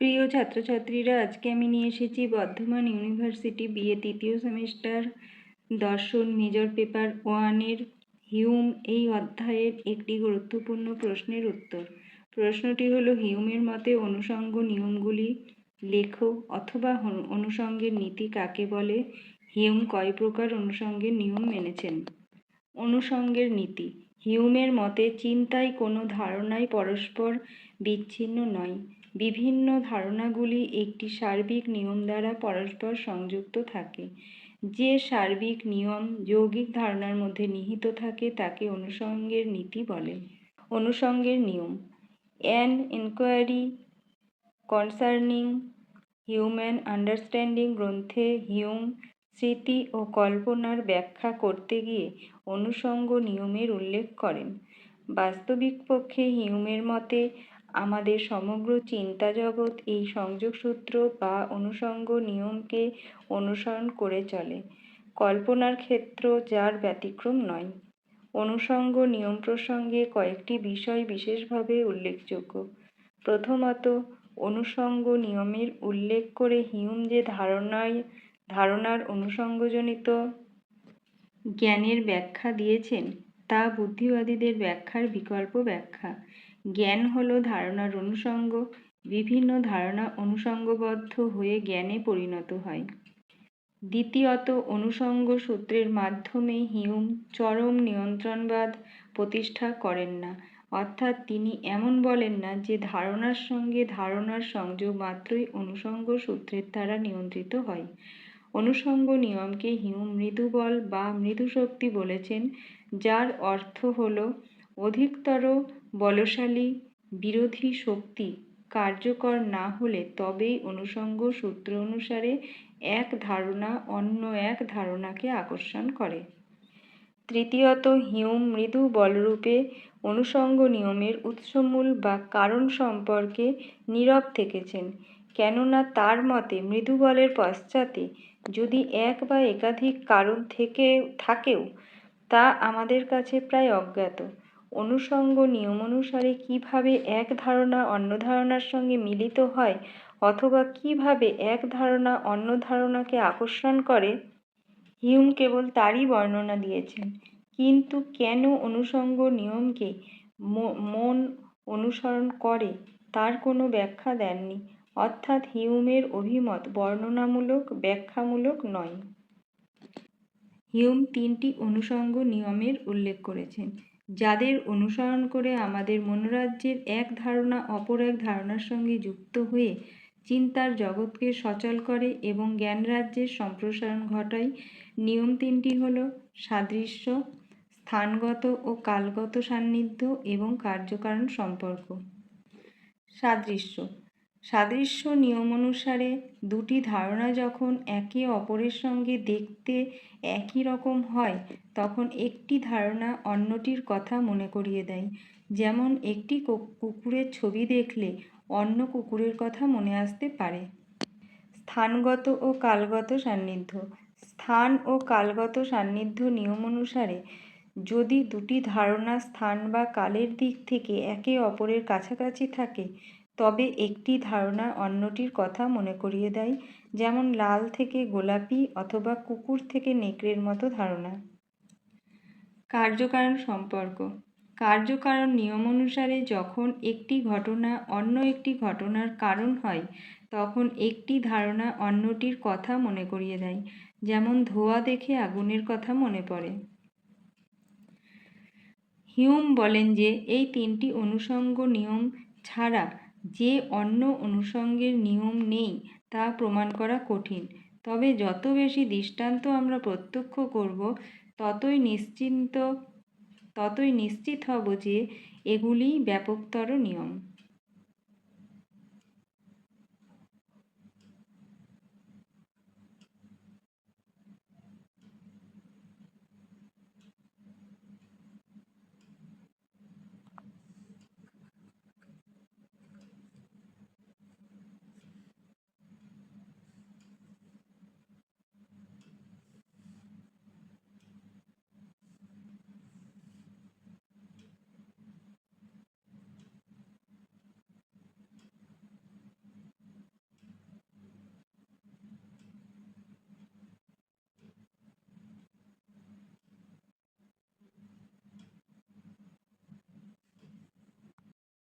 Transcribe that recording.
প্রিয় ছাত্রছাত্রীরা, আজকে আমি নিয়ে এসেছি বর্ধমান ইউনিভার্সিটি বিএ তৃতীয় সেমিস্টার দর্শন মেজর পেপার ওয়ানের হিউম এই অধ্যায়ের একটি গুরুত্বপূর্ণ প্রশ্নের উত্তর। প্রশ্নটি হলো, হিউমের মতে অনুষঙ্গ নিয়মগুলি লেখো অথবা অনুষঙ্গের নীতি কাকে বলে? হিউম কয় প্রকার অনুষঙ্গের নিয়ম মেনেছেন? অনুষঙ্গের নীতি। হিউমের মতে চিন্তায় কোনো ধারণাই পরস্পর বিচ্ছিন্ন নয়। বিভিন্ন ধারণাগুলি একটি সার্বিক নিয়ম দ্বারা পরস্পর সংযুক্ত থাকে। যে সার্বিক নিয়ম যৌগিক ধারণার মধ্যে নিহিত থাকে তাকে অনুষঙ্গের নীতি বলে। অনুষঙ্গের নিয়ম। An inquiry concerning human understanding গ্রন্থে হিউম স্মৃতি ও কল্পনার ব্যাখ্যা করতে গিয়ে অনুষঙ্গ নিয়মের উল্লেখ করেন। বাস্তবিক পক্ষে হিউমের মতে আমাদের সমগ্র চিন্তা জগৎ এই সংযোগসূত্র বা অনুষঙ্গ নিয়মকে অনুসরণ করে চলে। কল্পনার ক্ষেত্র যার ব্যতিক্রম নয়। অনুষঙ্গ নিয়ম প্রসঙ্গে কয়েকটি বিষয় বিশেষভাবে উল্লেখযোগ্য। প্রথমত অনুষঙ্গ নিয়মের উল্লেখ করে হিউম যে ধারণায়, ধারণার অনুষঙ্গজনিত জ্ঞানের ব্যাখ্যা দিয়েছেন, তা বুদ্ধিবাদীদের ব্যাখ্যার বিকল্প ব্যাখ্যা। জ্ঞান হলো ধারণার অনুষঙ্গ বিভিন্ন ধারণা অনুষঙ্গবদ্ধ হয়ে জ্ঞানে পরিণত হয়। দ্বিতীয়ত অনুষঙ্গ সূত্রের মাধ্যমে হিউম চরম নিয়ন্ত্রণবাদ প্রতিষ্ঠা করেন না। অর্থাৎ তিনি এমন বলেন না যে, ধারণার সঙ্গে ধারণার সংযোগ মাত্রই অনুষঙ্গ সূত্রের দ্বারা নিয়ন্ত্রিত হয়। অনুষঙ্গ নিয়মকে হিউম মৃদুবল বা মৃদুশক্তি বলেছেন, যার অর্থ হল অধিকতর বলশালী, বিরোধী শক্তি কার্যকর না হলে তবেই অনুষঙ্গ সূত্র অনুসারে এক ধারণা অন্য এক ধারণাকে আকর্ষণ করে। তৃতীয়ত, হিউম মৃদু বলরূপে অনুষঙ্গ নিয়মের উৎসমূল বা কারণ সম্পর্কে নীরব থেকেছেন, কেননা তার মতে মৃদু বলের পশ্চাতে যদি এক বা একাধিক কারণ থেকে, থাকেও, তা আমাদের কাছে প্রায় অজ্ঞাত। অনুষঙ্গ নিয়ম অনুসারে কীভাবে এক ধারণা অন্য ধারণার সঙ্গে মিলিত হয় অথবা কীভাবে এক ধারণা অন্য ধারণাকে আকর্ষণ করে? হিউম কেবল তারই বর্ণনা দিয়েছেন। কিন্তু কেন অনুষঙ্গ নিয়মকে মন অনুসরণ করে তার কোনো ব্যাখ্যা দেননি। অর্থাৎ হিউমের অভিমত বর্ণনামূলক, ব্যাখ্যামূলক নয়। হিউম তিনটি অনুষঙ্গ নিয়মের উল্লেখ করেছেন। যাদের অনুসরণ করে আমাদের মনোরাজ্যের এক ধারণা অপর এক ধারণার সঙ্গে যুক্ত হয়ে চিন্তার জগৎকে সচল করে এবং জ্ঞানরাজ্যের সম্প্রসারণ ঘটায়, নিয়ম তিনটি হল সাদৃশ্য, স্থানগত ও কালগত সান্নিধ্য এবং কার্যকারণ সম্পর্ক। সাদৃশ্য সাদৃশ্য নিয়ম অনুসারে দুটি ধারণা যখন একে অপরের সঙ্গে দেখতে একই রকম হয়, তখন একটি ধারণা অন্যটির কথা মনে করিয়ে দেয়। যেমন, একটি কুকুরের ছবি দেখলে অন্য কুকুরের কথা মনে আসতে পারে। স্থানগত ও কালগত সান্নিধ্য। স্থান ও কালগত সান্নিধ্য নিয়ম অনুসারে যদি দুটি ধারণা স্থান বা কালের দিক থেকে একে অপরের কাছাকাছি থাকে তবে একটি ধারণা অন্যটির কথা মনে করিয়ে দেয়, যেমন লাল থেকে গোলাপি অথবা কুকুর থেকে নেকড়ের মতো ধারণা। কার্যকারণ সম্পর্ক। কার্যকারণ নিয়ম অনুসারে যখন একটি ঘটনা অন্য একটি ঘটনার কারণ হয়, তখন একটি ধারণা অন্যটির কথা মনে করিয়ে দেয়, যেমন ধোঁয়া দেখে আগুনের কথা মনে পড়ে। হিউম বলেন যে, এই তিনটি অনুষঙ্গ নিয়ম ছাড়া যে অন্য অনুষঙ্গের নিয়ম নেই তা প্রমাণ করা কঠিন। তবে যত বেশি দৃষ্টান্ত আমরা প্রত্যক্ষ করব, ততই নিশ্চিন্ত, ততই নিশ্চিত হব যে এগুলি ব্যাপকতর নিয়ম।